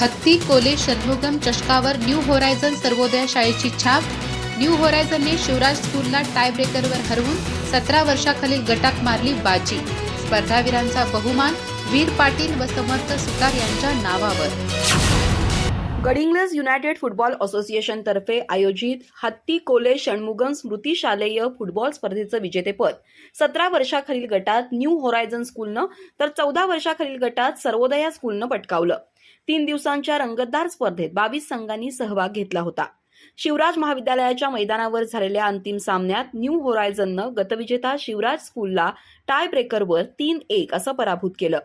हत्ती कोले शत्रुघ्न चषकावर new horizon Sarvodaya शाळेची छाप. न्यू होरायझनने शिवराज स्कूलला टायब्रेकरवर हरवून सतरा वर्षाखालील गटात मारली बाजी. स्पर्धावीरांचा बहुमान वीर पाटील व समर्थ सुतार यांच्या नावावर. गडिंग्लज युनायटेड फुटबॉल असोसिएशनतर्फे आयोजित हत्ती कोले षण्मुगन स्मृती शालेय फुटबॉल स्पर्धेचं विजेतेपद. सतरा वर्षाखालील गटात न्यू होरायझन स्कूलनं तर चौदा वर्षाखालील गटात सर्वोदया स्कूलनं पटकावलं. तीन दिवसांच्या रंगतदार स्पर्धेत बावीस संघांनी सहभाग घेतला होता. शिवराज महाविद्यालयाच्या मैदानावर झालेल्या अंतिम सामन्यात न्यू होरायझननं गतविजेता शिवराज स्कूलला टाय ब्रेकरवर तीन एक असं पराभूत केलं.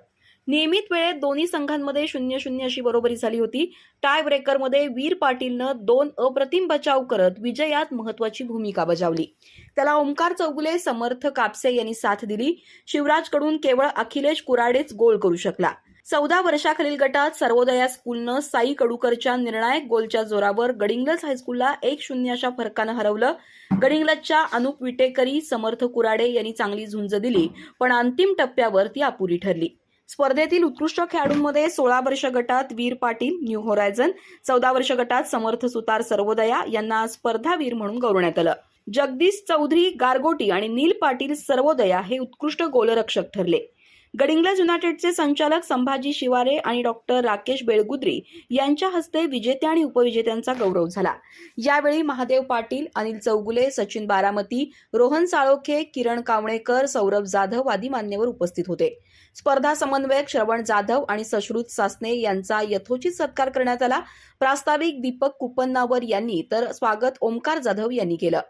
नियमित वेळेत दोन्ही संघांमध्ये शून्य शून्य अशी बरोबरी झाली होती. टाय ब्रेकरमध्ये वीर पाटीलनं दोन अप्रतिम बचाव करत विजयात महत्वाची भूमिका बजावली. त्याला ओंकार चौगुले समर्थ कापसे यांनी साथ दिली. शिवराजकडून केवळ अखिलेश कुराडेच गोल करू शकला. चौदा वर्षाखालील गटात सर्वोदया स्कूलनं साई कडूकरच्या निर्णायक गोलच्या जोरावर गडिंग्लज हायस्कूलला एक शून्य अशा फरकानं हरवलं. गडिंग्लजच्या अनुप विटेकरी समर्थ कुराडे यांनी चांगली झुंज दिली पण अंतिम टप्प्यावर ती अपुरी ठरली. स्पर्धेतील उत्कृष्ट खेळाडूंमध्ये सोळा वर्ष गटात वीर पाटील न्यू होरायझन चौदा वर्ष गटात समर्थ सुतार सर्वोदया यांना स्पर्धावीर म्हणून गौरवण्यात आलं. जगदीश चौधरी गारगोटी आणि नील पाटील सर्वोदया हे उत्कृष्ट गोलरक्षक ठरले. गडिंग्लज युनायटेडचे संचालक संभाजी शिवारे आणि डॉक्टर राकेश बेळगुद्री यांच्या हस्ते विजेते आणि उपविजेत्यांचा गौरव झाला. यावेळी महादेव पाटील अनिल चौगुले सचिन बारामती रोहन साळोखे किरण कावणेकर सौरभ जाधव आदी मान्यवर उपस्थित होते. स्पर्धा समन्वयक श्रवण जाधव आणि सश्रुत सासने यांचा यथोचित सत्कार करण्यात आला. प्रास्ताविक दीपक कुपन्नावर यांनी तर स्वागत ओमकार जाधव यांनी केलं.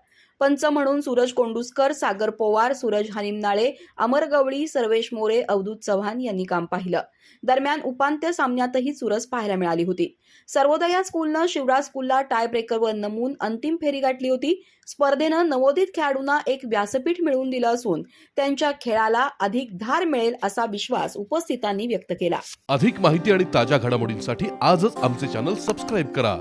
पंच म्हणून सूरज कोंडुसकर सागर पोवार सूरज हनिमनाळे अमर गवळी सर्वेश मोरे अवधूत चव्हाण यांनी काम पाहिलं. दरम्यान उपांत्य सामन्यातही चुरस पाहायला मिळाली होती. सर्वोदया स्कूलनं शिवराज स्कूलला टाय ब्रेकरवर नमून अंतिम फेरी गाठली होती. स्पर्धेनं नवोदित खेळाडूंना एक व्यासपीठ मिळवून दिलं असून त्यांच्या खेळाला अधिक धार मिळेल असा विश्वास उपस्थितांनी व्यक्त केला. अधिक माहिती आणि ताज्या घडामोडींसाठी आजच आमचे चॅनल सबस्क्राईब करा.